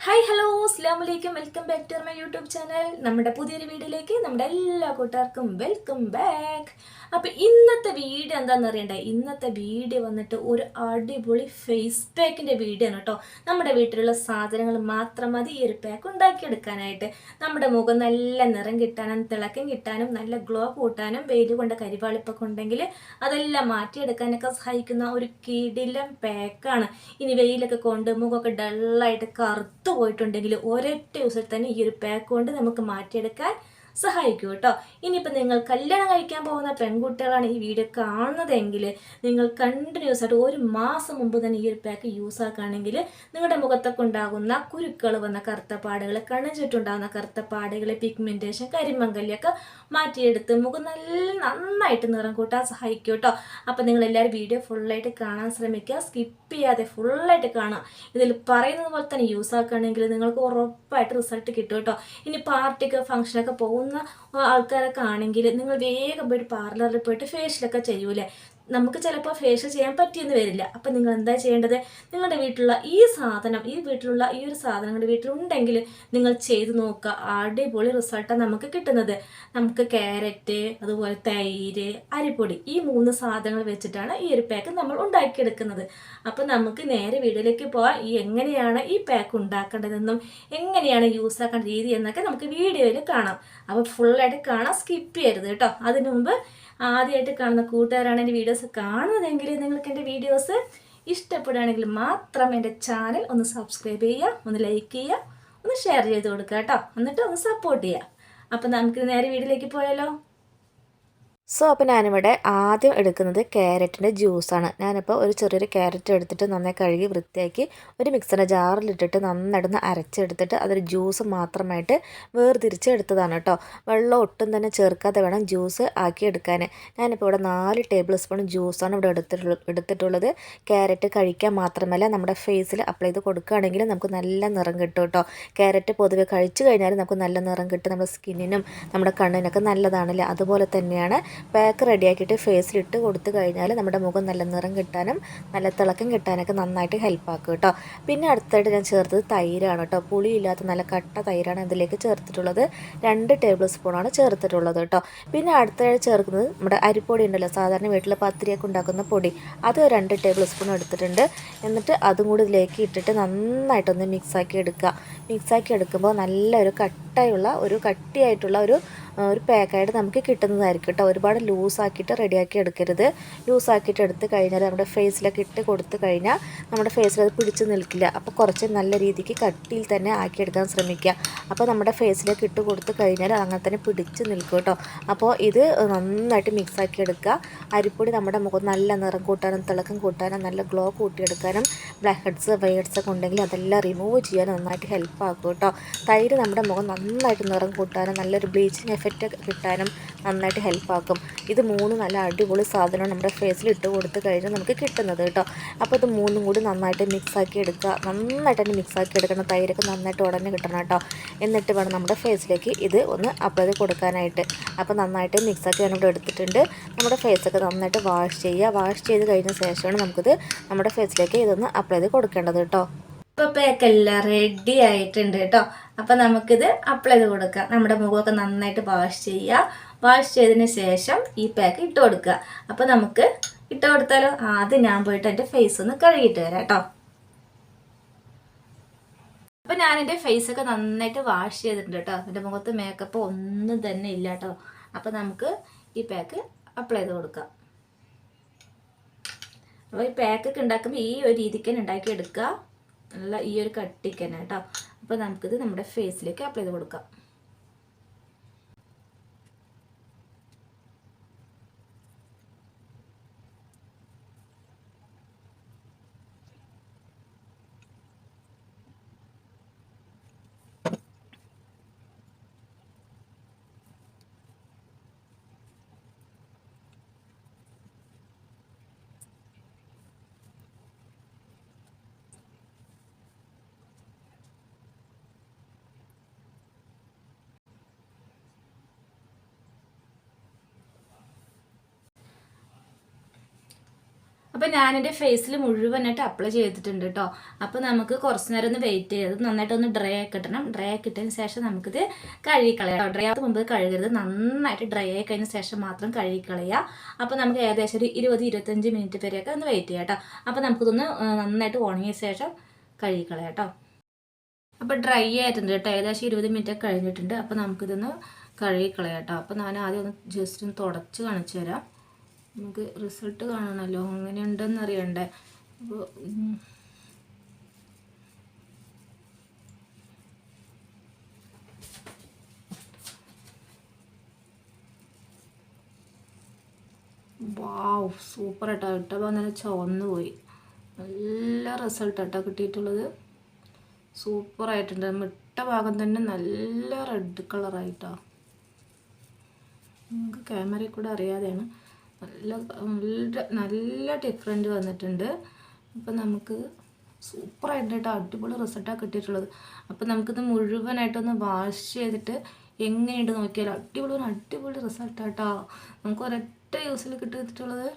Hi hello അസ്ലാം വലൈക്കും welcome back to my YouTube channel നമ്മുടെ പുതിയൊരു വീഡിയോയിലേക്ക് നമ്മുടെ എല്ലാ കൂട്ടുകാർക്കും വെൽക്കം ബാക്ക് അപ്പോൾ ഇന്നത്തെ വീഡിയോ എന്താണെന്ന് അറിയണ്ടേ? ഇന്നത്തെ വീഡിയോ വന്നിട്ട് ഒരു അടിപൊളി ഫേസ് പാക്കിന്റെ വീഡിയോ ആണ് കേട്ടോ. നമ്മുടെ വീട്ടിലുള്ള സാധനങ്ങൾ മാത്രം മതി. ഈ ഒരു പാക്ക് ഉണ്ടാക്കിയെടുക്കാനായിട്ട് നമ്മുടെ മുഖം നല്ല നിറം കിട്ടാനും തിളക്കം കിട്ടാനും നല്ല ഗ്ലോ കൂട്ടാനും വെയിൽ കൊണ്ട് കരിവാളിപ്പൊക്കെ ഉണ്ടെങ്കിൽ അതെല്ലാം മാറ്റിയെടുക്കാനൊക്കെ സഹായിക്കുന്ന ഒരു കിടിലം പാക്കാണ് ഇനി വെയിലൊക്കെ കൊണ്ട് മുഖമൊക്കെ ഡള്ളായിട്ട് കറുത്തു പോയിട്ടുണ്ടെങ്കിൽ ഒരൊറ്റ ദിവസത്തിൽ തന്നെ ഈ ഒരു പാക്ക് കൊണ്ട് നമുക്ക് മാറ്റിയെടുക്കാൻ സഹായിക്കും കേട്ടോ. ഇനിയിപ്പോൾ നിങ്ങൾ കല്യാണം കഴിക്കാൻ പോകുന്ന പെൺകുട്ടികളാണ് ഈ വീഡിയോ കാണുന്നതെങ്കിൽ നിങ്ങൾ കണ്ടിന്യൂസ് ആയിട്ട് ഒരു മാസം മുമ്പ് തന്നെ ഈ ഒരു പാക്ക് യൂസ് ആക്കുകയാണെങ്കിൽ നിങ്ങളുടെ മുഖത്തൊക്കെ ഉണ്ടാകുന്ന കുരുക്കൾ വന്ന കറുത്ത പാടുകൾ കണ്ണു ചുറ്റുണ്ടാകുന്ന കറുത്ത പാടുകൾ പിഗ്മെന്റേഷൻ കരിമങ്കലിയൊക്കെ മാറ്റിയെടുത്ത് മുഖം നല്ല നന്നായിട്ട് നിറം കൂട്ടാൻ സഹായിക്കും കേട്ടോ. അപ്പോൾ നിങ്ങൾ എല്ലാവരും വീഡിയോ ഫുള്ളായിട്ട് കാണാൻ ശ്രമിക്കുക. സ്കിപ്പ് ചെയ്യാതെ ഫുള്ളായിട്ട് കാണാം ഇതിൽ പറയുന്നത് പോലെ തന്നെ യൂസ് ആക്കുകയാണെങ്കിൽ നിങ്ങൾക്ക് ഉറപ്പായിട്ട് റിസൾട്ട് കിട്ടും കേട്ടോ. ഇനി പാർട്ടിക്ക് ഫംഗ്ഷനൊക്കെ പോകുന്ന ആൾക്കാരൊക്കെ ആണെങ്കിൽ നിങ്ങൾ വേഗം പോയിട്ട് പാർലറിൽ പോയിട്ട് ഫേഷ്യലൊക്കെ ചെയ്യൂലേ നമുക്ക് ചിലപ്പോൾ ഫേഷ്യൽ ചെയ്യാൻ പറ്റിയെന്ന് വരില്ല. അപ്പം നിങ്ങൾ എന്താ ചെയ്യേണ്ടത്? നിങ്ങളുടെ വീട്ടിലുള്ള ഈ സാധനം ഈ വീട്ടിലുള്ള ഈ ഒരു സാധനം നിങ്ങളുടെ വീട്ടിലുണ്ടെങ്കിൽ നിങ്ങൾ ചെയ്ത് നോക്കുക. അടിപൊളി റിസൾട്ടാണ് നമുക്ക് കിട്ടുന്നത്. നമുക്ക് ക്യാരറ്റ് അതുപോലെ തൈര് അരിപ്പൊടി ഈ മൂന്ന് സാധനങ്ങൾ വെച്ചിട്ടാണ് ഈ ഒരു പാക്ക് നമ്മൾ ഉണ്ടാക്കിയെടുക്കുന്നത്. അപ്പം നമുക്ക് നേരെ വീഡിയോയിലേക്ക് പോകാം ഈ എങ്ങനെയാണ് ഈ പാക്ക് ഉണ്ടാക്കേണ്ടതെന്നും എങ്ങനെയാണ് യൂസ് ആക്കേണ്ട രീതി എന്നൊക്കെ നമുക്ക് വീഡിയോയിൽ കാണാം. അപ്പോൾ ഫുള്ളായിട്ട് കാണാൻ സ്കിപ്പ് ചെയ്യരുത് കേട്ടോ. അതിനു മുമ്പ് ആദ്യമായിട്ട് കാണുന്ന കൂട്ടുകാരാണ് എന്റെ വീഡിയോസ് കാണുന്നതെങ്കിൽ നിങ്ങൾക്ക് എന്റെ വീഡിയോസ് ഇഷ്ടപ്പെടുകയാണെങ്കിൽ മാത്രം എന്റെ ചാനൽ ഒന്ന് സബ്സ്ക്രൈബ് ചെയ്യുക ഒന്ന് ലൈക്ക് ചെയ്യുക ഒന്ന് ഷെയർ ചെയ്ത് കൊടുക്കുക കേട്ടോ. എന്നിട്ട് ഒന്ന് സപ്പോർട്ട് ചെയ്യുക. അപ്പം നമുക്ക് നേരെ വീട്ടിലേക്ക് പോയാലോ? സോ അപ്പോൾ ഞാനിവിടെ ആദ്യം എടുക്കുന്നത് ക്യാരറ്റിന്റെ ജ്യൂസാണ്. ഞാനിപ്പോൾ ഒരു ചെറിയൊരു ക്യാരറ്റ് എടുത്തിട്ട് നന്നായി കഴുകി വൃത്തിയാക്കി ഒരു മിക്സറിന്റെ ജാറിലിട്ടിട്ട് നന്നായിട്ടൊന്ന് അരച്ചെടുത്തിട്ട് അതൊരു ജ്യൂസ് മാത്രമായിട്ട് വേർതിരിച്ച് എടുത്തതാണ് കേട്ടോ. വെള്ളം ഒട്ടും തന്നെ ചേർക്കാതെ വേണം ജ്യൂസ് ആക്കി എടുക്കാൻ ഞാനിപ്പോൾ ഇവിടെ നാല് ടേബിൾ സ്പൂൺ ജ്യൂസാണ് ഇവിടെ എടുത്തിട്ടുള്ളത് എടുത്തിട്ടുള്ളത്. ക്യാരറ്റ് കഴിക്കാൻ മാത്രമല്ല നമ്മുടെ ഫേസിൽ അപ്ലൈ ചെയ്ത് കൊടുക്കുകയാണെങ്കിൽ നമുക്ക് നല്ല നിറം കിട്ടും കേട്ടോ. ക്യാരറ്റ് പൊതുവെ കഴിച്ചു കഴിഞ്ഞാൽ നമുക്ക് നല്ല നിറം കിട്ടും. നമ്മുടെ സ്കിന്നിനും നമ്മുടെ കണ്ണിനൊക്കെ നല്ലതാണല്ലേ? അതുപോലെ തന്നെയാണ് പാക്ക് റെഡിയാക്കിയിട്ട് ഫേസിലിട്ട് കൊടുത്തു കഴിഞ്ഞാൽ നമ്മുടെ മുഖം നല്ല നിറം കിട്ടാനും നല്ല തിളക്കം കിട്ടാനൊക്കെ നന്നായിട്ട് ഹെൽപ്പ് ആക്കും കേട്ടോ പിന്നെ അടുത്തായിട്ട് ഞാൻ ചേർത്തത് തൈരാണ് കേട്ടോ പുളിയില്ലാത്ത നല്ല കട്ട തൈരാണ് ഇതിലേക്ക് ചേർത്തിട്ടുള്ളത്. രണ്ട് ടേബിൾ സ്പൂണാണ് ചേർത്തിട്ടുള്ളത് കേട്ടോ പിന്നെ അടുത്തായിട്ട് ചേർക്കുന്നത് നമ്മുടെ അരിപ്പൊടി ഉണ്ടല്ലോ. സാധാരണ വീട്ടിൽ പത്തിരിയൊക്കെ ഉണ്ടാക്കുന്ന പൊടി. അത് രണ്ട് ടേബിൾ സ്പൂൺ എടുത്തിട്ടുണ്ട്. എന്നിട്ട് അതും കൂടി ഇതിലേക്ക് ഇട്ടിട്ട് നന്നായിട്ടൊന്ന് മിക്സാക്കി എടുക്കുക. മിക്സാക്കി എടുക്കുമ്പോൾ നല്ലൊരു കട്ടയുള്ള ഒരു കട്ടിയായിട്ടുള്ള ഒരു ഒരു പാക്കായിട്ട് നമുക്ക് കിട്ടുന്നതായിരിക്കും കേട്ടോ. ഒരുപാട് ലൂസാക്കിയിട്ട് റെഡിയാക്കി എടുക്കരുത്. ലൂസാക്കിയിട്ട് എടുത്ത് കഴിഞ്ഞാൽ നമ്മുടെ ഫേസിലൊക്കെ ഇട്ട് കൊടുത്തു കഴിഞ്ഞാൽ നമ്മുടെ ഫേസിൽ അത് പിടിച്ച് നിൽക്കില്ല. അപ്പോൾ കുറച്ച് നല്ല രീതിക്ക് കട്ടിയിൽ തന്നെ ആക്കിയെടുക്കാൻ ശ്രമിക്കുക. അപ്പോൾ നമ്മുടെ ഫേസിലേക്ക് ഇട്ട് കൊടുത്തു കഴിഞ്ഞാൽ അങ്ങനെ തന്നെ പിടിച്ച് നിൽക്കും കേട്ടോ. അപ്പോൾ ഇത് നന്നായിട്ട് മിക്സാക്കി എടുക്കുക. അരിപ്പൊടി നമ്മുടെ മുഖം നല്ല നിറം കൂട്ടാനും തിളക്കം കൂട്ടാനും നല്ല ഗ്ലോ കൂട്ടിയെടുക്കാനും ബ്ലാക്ക് ഹെഡ്സ് വൈറ്റ്സ് ഒക്കെ ഉണ്ടെങ്കിൽ അതെല്ലാം റിമൂവ് ചെയ്യാൻ നന്നായിട്ട് ഹെൽപ്പ് ആക്കും കേട്ടോ. തൈര് നമ്മുടെ മുഖം നന്നായിട്ട് നിറം കൂട്ടാനും നല്ലൊരു ബ്ലീച്ചിങ് എഫക്റ്റ് കിട്ടാനും നന്നായിട്ട് ഹെൽപ്പാക്കും ഇത് മൂന്ന് നല്ല അടിപൊളി സാധനം നമ്മുടെ ഫേസിൽ ഇട്ട് കൊടുത്ത് കഴിഞ്ഞാൽ നമുക്ക് കിട്ടുന്നത് കേട്ടോ. അപ്പോൾ ഇത് മൂന്നും കൂടി നന്നായിട്ട് മിക്സാക്കി എടുക്കുക. നന്നായിട്ട് തന്നെ മിക്സാക്കി എടുക്കണം. തൈരൊക്കെ നന്നായിട്ട് ഉടനെ കിട്ടണം കേട്ടോ. എന്നിട്ട് വേണം നമ്മുടെ ഫേസിലേക്ക് ഇത് ഒന്ന് അപ്ലൈ കൊടുക്കാനായിട്ട്. അപ്പോൾ നന്നായിട്ട് മിക്സാക്കി ഞാനിവിടെ എടുത്തിട്ടുണ്ട്. നമ്മുടെ ഫേസൊക്കെ നന്നായിട്ട് വാഷ് ചെയ്യുക. വാഷ് ചെയ്ത് കഴിഞ്ഞ ശേഷമാണ് നമുക്കിത് നമ്മുടെ ഫേസിലേക്ക് ഇതൊന്ന് അപ്ലൈ ചെയ്ത് കൊടുക്കേണ്ടത് കേട്ടോ. ഇപ്പോൾ എല്ലാം റെഡി ആയിട്ടുണ്ട് കേട്ടോ അപ്പം നമുക്കിത് അപ്ലൈ ചെയ്ത് കൊടുക്കാം. നമ്മുടെ മുഖമൊക്കെ നന്നായിട്ട് വാഷ് ചെയ്യുക. വാഷ് ചെയ്തതിന് ശേഷം ഈ പാക്ക് ഇട്ട് കൊടുക്കുക. അപ്പോൾ നമുക്ക് ഇട്ട് കൊടുത്താലോ? ആദ്യം ഞാൻ പോയിട്ട് എന്റെ ഫേസ് ഒന്ന് കഴുകിയിട്ട് വരാം കേട്ടോ അപ്പം ഞാൻ എന്റെ ഫേസൊക്കെ നന്നായിട്ട് വാഷ് ചെയ്തിട്ടുണ്ട് കേട്ടോ എന്റെ മുഖത്ത് മേക്കപ്പ് ഒന്നും തന്നെ ഇല്ല കേട്ടോ അപ്പം നമുക്ക് ഈ പാക്ക് അപ്ലൈ ചെയ്ത് കൊടുക്കാം. അപ്പോൾ ഈ പാക്കൊക്കെ ഉണ്ടാക്കുമ്പോൾ ഈ ഒരു രീതിക്ക് തന്നെ ഉണ്ടാക്കി എടുക്കുക. നല്ല ഈ ഒരു കട്ടിക്ക് തന്നെ കേട്ടോ. അപ്പോൾ നമുക്കിത് നമ്മുടെ ഫേസിലേക്ക് അപ്ലൈ ചെയ്ത് കൊടുക്കാം. അപ്പം ഞാനെന്റെ ഫേസിൽ മുഴുവനായിട്ട് അപ്ലൈ ചെയ്തിട്ടുണ്ട് കേട്ടോ അപ്പോൾ നമുക്ക് കുറച്ച് നേരം ഒന്ന് വെയിറ്റ് ചെയ്ത് നന്നായിട്ടൊന്ന് ഡ്രൈ ആക്കി കിട്ടണം. ഡ്രൈ ആക്കി കിട്ടിയതിന് ശേഷം നമുക്കിത് കഴുകിക്കളയാം ഡ്രൈ ആകുന്ന മുമ്പ് കഴുകരുത്. നന്നായിട്ട് ഡ്രൈ ആയി കഴിഞ്ഞ ശേഷം മാത്രം കഴുകിക്കളയാം അപ്പോൾ നമുക്ക് ഏകദേശം ഒരു ഇരുപത് ഇരുപത്തഞ്ച് മിനിറ്റ് വരെയൊക്കെ ഒന്ന് വെയിറ്റ് ചെയ്യാം കേട്ടോ അപ്പോൾ നമുക്കിതൊന്ന് നന്നായിട്ട് ഉണങ്ങിയ ശേഷം കഴുകിക്കളയാം കേട്ടോ അപ്പോൾ ഡ്രൈ ആയിട്ടുണ്ട് കേട്ടോ ഏകദേശം ഇരുപത് മിനിറ്റ് കഴിഞ്ഞിട്ടുണ്ട്. അപ്പോൾ നമുക്കിതൊന്ന് കഴുകിക്കളയാം കേട്ടോ അപ്പോൾ ഞാൻ ആദ്യം ഒന്ന് ജസ്റ്റ് ഒന്ന് തുടച്ച് കാണിച്ചു തരാം നമുക്ക് റിസൾട്ട് കാണണമല്ലോ അങ്ങനെ ഉണ്ടെന്ന് അറിയണ്ടേ അപ്പോൾ വാവ് സൂപ്പർ കേട്ടോ ഇട്ടപ്പോൾ നല്ല ചുവന്നു പോയി. നല്ല റിസൾട്ട് കേട്ടോ കിട്ടിയിട്ടുള്ളത്. സൂപ്പറായിട്ടുണ്ട്. മിട്ട ഭാഗം തന്നെ നല്ല റെഡ് കളറായിട്ടോ. നമുക്ക് ക്യാമറയിൽ കൂടെ അറിയാതെയാണ്. നല്ല നല്ല നല്ല ഡിഫറെന്റ് വന്നിട്ടുണ്ട്. അപ്പം നമുക്ക് സൂപ്പറായിട്ട് കേട്ടോ അടിപൊളി റിസൾട്ടാണ് കിട്ടിയിട്ടുള്ളത്. അപ്പം നമുക്കിത് മുഴുവനായിട്ടൊന്ന് വാഷ് ചെയ്തിട്ട് എങ്ങനെയുണ്ട് നോക്കിയാൽ അടിപൊളി ഒരു അടിപൊളി റിസൾട്ടാട്ടോ നമുക്ക് ഒരൊറ്റ യൂസിൽ കിട്ടിയിട്ടുള്ളത്.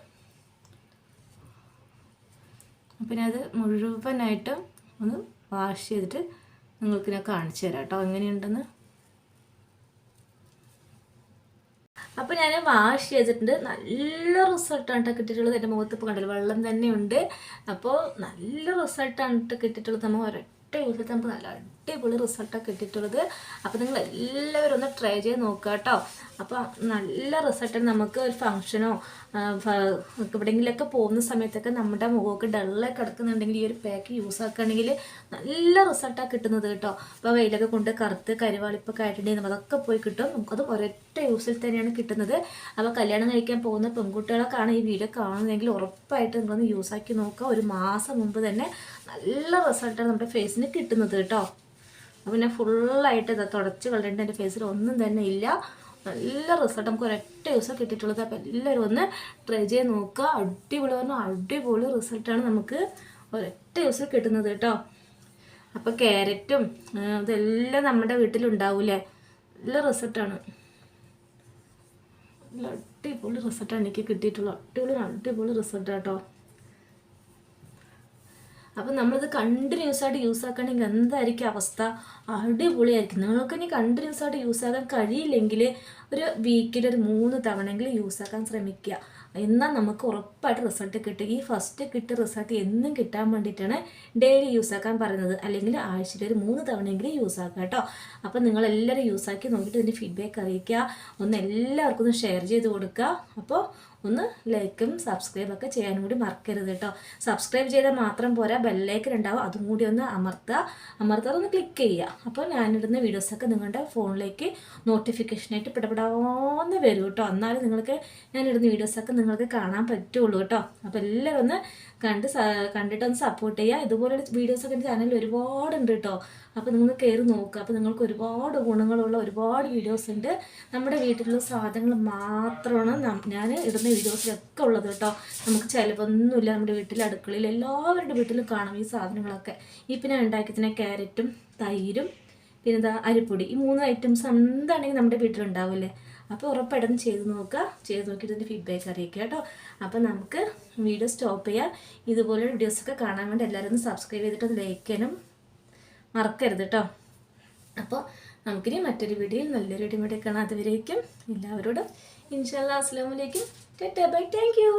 പിന്നെ അത് മുഴുവനായിട്ട് ഒന്ന് വാഷ് ചെയ്തിട്ട് നിങ്ങൾക്ക് ഞാൻ കാണിച്ചു തരാം കേട്ടോ എങ്ങനെയുണ്ടെന്ന്. അപ്പോൾ ഞാൻ വാഷ് ചെയ്തിട്ടുണ്ട്. നല്ല റിസൾട്ടാണ് കേട്ടോ കിട്ടിയിട്ടുള്ളത് എന്റെ മുഖത്ത് ഇപ്പോൾ കണ്ടല്ലോ? വെള്ളം തന്നെയുണ്ട് അപ്പോൾ നല്ല റിസൾട്ടാണ് കേട്ടോ കിട്ടിയിട്ടുള്ളത്. നമ്മൾ ഒരൊറ്റ യൂസിൽ നമുക്ക് നല്ല അടിപൊളി റിസൾട്ടാണ് കിട്ടിയിട്ടുള്ളത്. അപ്പോൾ നിങ്ങൾ എല്ലാവരും ഒന്ന് ട്രൈ ചെയ്ത് നോക്കുക കേട്ടോ. അപ്പോൾ നല്ല റിസൾട്ട് നമുക്ക് ഒരു ഫങ്ഷനോ എവിടെയെങ്കിലുമൊക്കെ പോകുന്ന സമയത്തൊക്കെ നമ്മുടെ മുഖമൊക്കെ ഡള്ളായി കിടക്കുന്നുണ്ടെങ്കിൽ ഈ ഒരു പാക്ക് യൂസ് ആക്കുകയാണെങ്കിൽ നല്ല റിസൾട്ടാണ് കിട്ടുന്നത് കേട്ടോ. അപ്പോൾ വെയിലൊക്കെ കൊണ്ട് കറുത്ത് കരുവാളിപ്പൊക്കെ ആയിട്ടുണ്ടെങ്കിൽ അതൊക്കെ പോയി കിട്ടും. നമുക്കത് ഒരൊറ്റ യൂസിൽ തന്നെയാണ് കിട്ടുന്നത്. അപ്പോൾ കല്യാണം കഴിക്കാൻ പോകുന്ന പെൺകുട്ടികളൊക്കെയാണ് ഈ വീഡിയോ കാണുന്നതെങ്കിൽ ഉറപ്പായിട്ട് നിങ്ങളൊന്ന് ആക്കി നോക്കുക. ഒരു മാസം മുമ്പ് തന്നെ നല്ല റിസൾട്ടാണ് നമ്മുടെ ഫേസിന് കിട്ടുന്നത് കേട്ടോ. ഞാൻ ഫുള്ളായിട്ട് ഇതാ തുടച്ച് കളഞ്ഞിട്ട് എന്റെ ഫേസിൽ ഒന്നും തന്നെ ഇല്ല. നല്ല റിസൾട്ട് നമുക്ക് ഒരൊറ്റ ദിവസം കിട്ടിയിട്ടുള്ളത്. അപ്പോൾ എല്ലാവരും ഒന്ന് ട്രൈ ചെയ്ത് നോക്കുക. അടിപൊളി പറഞ്ഞാൽ അടിപൊളി റിസൾട്ടാണ് നമുക്ക് ഒരൊറ്റ ദിവസം കിട്ടുന്നത് കേട്ടോ. അപ്പോൾ ക്യാരറ്റും ഇതെല്ലാം നമ്മുടെ വീട്ടിലുണ്ടാവൂലേ നല്ല റിസൾട്ടാണ് നല്ല അടിപൊളി റിസൾട്ടാണ് എനിക്ക് കിട്ടിയിട്ടുള്ളത്. അടിപൊളി അടിപൊളി റിസൾട്ട് കേട്ടോ. അപ്പം നമ്മളിത് കണ്ടിന്യൂസ് ആയിട്ട് യൂസ് ആക്കുകയാണെങ്കിൽ എന്തായിരിക്കും അവസ്ഥ? അടിപൊളിയായിരിക്കും. നിങ്ങൾക്ക് ഇനി കണ്ടിന്യൂസ് ആയിട്ട് യൂസ് ആക്കാൻ കഴിയില്ലെങ്കിൽ ഒരു വീക്കിൽ ഒരു മൂന്ന് തവണയെങ്കിലും യൂസ് ആക്കാൻ ശ്രമിക്കുക. എന്നാൽ നമുക്ക് ഉറപ്പായിട്ട് റിസൾട്ട് കിട്ടും. ഈ ഫസ്റ്റ് കിട്ടിയ റിസൾട്ട് എന്നും കിട്ടാൻ വേണ്ടിയിട്ടാണ് ഡെയിലി യൂസ് ആക്കാൻ പറയുന്നത്. അല്ലെങ്കിൽ ആഴ്ചയിൽ ഒരു മൂന്ന് തവണയെങ്കിലും യൂസ് ആക്കുക കേട്ടോ. അപ്പം നിങ്ങൾ എല്ലാവരും യൂസ് ആക്കി നോക്കിയിട്ട് ഇതിന്റെ ഫീഡ്ബാക്ക് അറിയിക്കുക. ഒന്ന് എല്ലാവർക്കും ഒന്ന് ഷെയർ ചെയ്ത് കൊടുക്കുക. അപ്പോൾ ഒന്ന് ലൈക്കും സബ്സ്ക്രൈബൊക്കെ ചെയ്യാനും കൂടി മറക്കരുത് കേട്ടോ. സബ്സ്ക്രൈബ് ചെയ്താൽ മാത്രം പോരാ ബെല്ലൈക്കൻ ഉണ്ടാവും അതും കൂടി ഒന്ന് അമർത്തുക. അമർത്താതെ ഒന്ന് ക്ലിക്ക് ചെയ്യുക. അപ്പോൾ ഞാനിടുന്ന വീഡിയോസൊക്കെ നിങ്ങളുടെ ഫോണിലേക്ക് നോട്ടിഫിക്കേഷനായിട്ട് പിടപെടാവുന്ന വരും കേട്ടോ. എന്നാലും നിങ്ങൾക്ക് ഞാനിടുന്ന വീഡിയോസൊക്കെ നിങ്ങൾക്ക് കാണാൻ പറ്റുള്ളൂ കേട്ടോ. അപ്പോൾ എല്ലാവരും ഒന്ന് കണ്ട് കണ്ടിട്ടൊന്ന് സപ്പോർട്ട് ചെയ്യുക. ഇതുപോലുള്ള വീഡിയോസൊക്കെ എന്റെ ചാനലിൽ ഒരുപാടുണ്ട് കേട്ടോ. അപ്പോൾ നിങ്ങൾ കയറി നോക്കുക അപ്പോൾ നിങ്ങൾക്ക് ഒരുപാട് ഗുണങ്ങളുള്ള ഒരുപാട് വീഡിയോസ് ഉണ്ട്. നമ്മുടെ വീട്ടിലുള്ള സാധനങ്ങൾ മാത്രമാണ് ഞാൻ ഇടുന്ന വീഡിയോസിലൊക്കെ ഉള്ളത് കേട്ടോ. നമുക്ക് ചിലവൊന്നുമില്ല നമ്മുടെ വീട്ടിൽ അടുക്കളയിൽ എല്ലാവരുടെ വീട്ടിലും കാണാം ഈ സാധനങ്ങളൊക്കെ. ഇപ്പം ഞാൻ ഉണ്ടാക്കിയതിനെ ക്യാരറ്റും തൈരും പിന്നെ എന്താ അരിപ്പൊടി. ഈ മൂന്ന് ഐറ്റംസ് എന്താണെങ്കിൽ നമ്മുടെ വീട്ടിലുണ്ടാവില്ലേ? അപ്പോൾ ഉറപ്പായിട്ടും ചെയ്ത് നോക്കുക. ചെയ്ത് നോക്കിയിട്ട് ഇതിന്റെ ഫീഡ്ബാക്ക് അറിയിക്കുക കേട്ടോ. അപ്പോൾ നമുക്ക് വീഡിയോ സ്റ്റോപ്പ് ചെയ്യാം. ഇതുപോലെ വീഡിയോസൊക്കെ കാണാൻ വേണ്ടി എല്ലാവരും സബ്സ്ക്രൈബ് ചെയ്തിട്ട് ലൈക്ക് ചെയ്യാനും മറക്കരുത് കേട്ടോ അപ്പോൾ നമുക്കിനി മറ്റൊരു വീഡിയോയിൽ നല്ലൊരു ഇടിമുടി കാണാം. അതുവരേക്കും എല്ലാവരോടും ഇൻഷാല്ലാ അസ്ലാമലേക്കും വലൈക്കും ബൈ. Thank U.